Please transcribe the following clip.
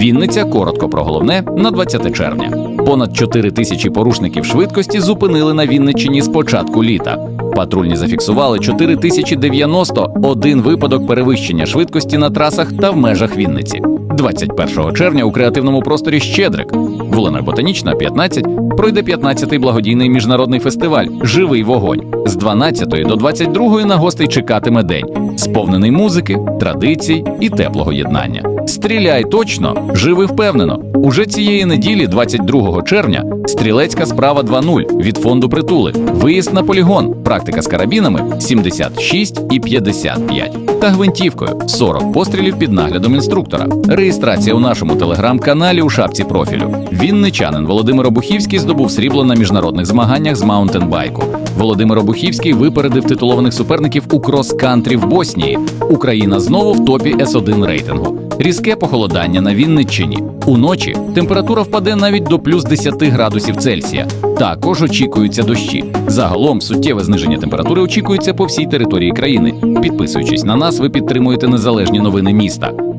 Вінниця коротко про головне на 20 червня. Понад 4 тисячі порушників швидкості зупинили на Вінниччині з початку літа. Патрульні зафіксували 4091 випадок перевищення швидкості на трасах та в межах Вінниці. 21 червня у креативному просторі Щедрик, вулина Ботанічна, 15, пройде 15-й благодійний міжнародний фестиваль Живий вогонь. З 12 до 22 на гостей чекатиме день, сповнений музики, традицій і теплого єднання. Стріляй точно, живи впевнено. Уже цієї неділі, 22 червня, стрілецька справа 2.0 від фонду притули. Виїзд на полігон. Практика з карабінами 76 і 55. Та гвинтівкою 40 пострілів під наглядом інструктора. Реєстрація у нашому телеграм-каналі у шапці профілю. Вінничанин Володимир Обухівський здобув срібло на міжнародних змаганнях з маунтенбайку. Володимир Обухівський випередив титулованих суперників у крос-кантрі в Боснії. Україна знову в топі С1 рейтингу. Різке похолодання на Вінниччині. Уночі температура впаде навіть до плюс 10 градусів Цельсія. Також очікуються дощі. Загалом суттєве зниження температури очікується по всій території країни. Підписуючись на нас, ви підтримуєте незалежні новини міста.